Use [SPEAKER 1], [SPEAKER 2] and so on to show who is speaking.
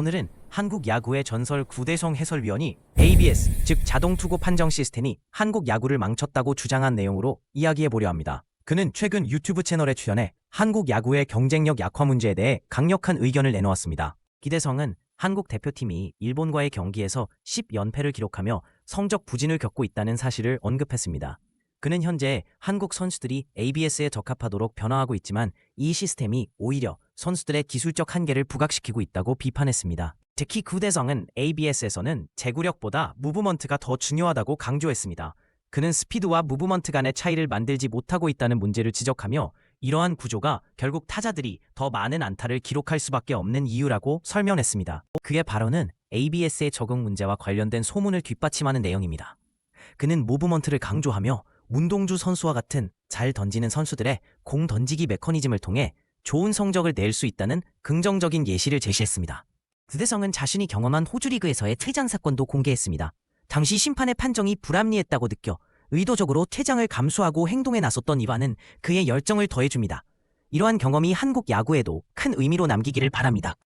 [SPEAKER 1] 오늘은 한국 야구의 전설 구대성 해설위원이 ABS, 즉 자동투구 판정 시스템이 한국 야구를 망쳤다고 주장한 내용으로 이야기해 보려 합니다. 그는 최근 유튜브 채널에 출연해 한국 야구의 경쟁력 약화 문제에 대해 강력한 의견을 내놓았습니다. 기대성은 한국 대표팀이 일본과의 경기에서 10연패를 기록하며 성적 부진을 겪고 있다는 사실을 언급했습니다. 그는 현재 한국 선수들이 ABS에 적합하도록 변화하고 있지만 이 시스템이 오히려 선수들의 기술적 한계를 부각시키고 있다고 비판했습니다. 특히 구대성은 ABS에서는 제구력보다 무브먼트가 더 중요하다고 강조했습니다. 그는 스피드와 무브먼트 간의 차이를 만들지 못하고 있다는 문제를 지적하며 이러한 구조가 결국 타자들이 더 많은 안타를 기록할 수밖에 없는 이유라고 설명했습니다. 그의 발언은 ABS의 적응 문제와 관련된 소문을 뒷받침하는 내용입니다. 그는 무브먼트를 강조하며 문동주 선수와 같은 잘 던지는 선수들의 공 던지기 메커니즘을 통해 좋은 성적을 낼 수 있다는 긍정적인 예시를 제시했습니다. 구대성은 자신이 경험한 호주리그에서의 퇴장 사건도 공개했습니다. 당시 심판의 판정이 불합리했다고 느껴 의도적으로 퇴장을 감수하고 행동에 나섰던 이와는 그의 열정을 더해줍니다. 이러한 경험이 한국 야구에도 큰 의미로 남기기를 바랍니다.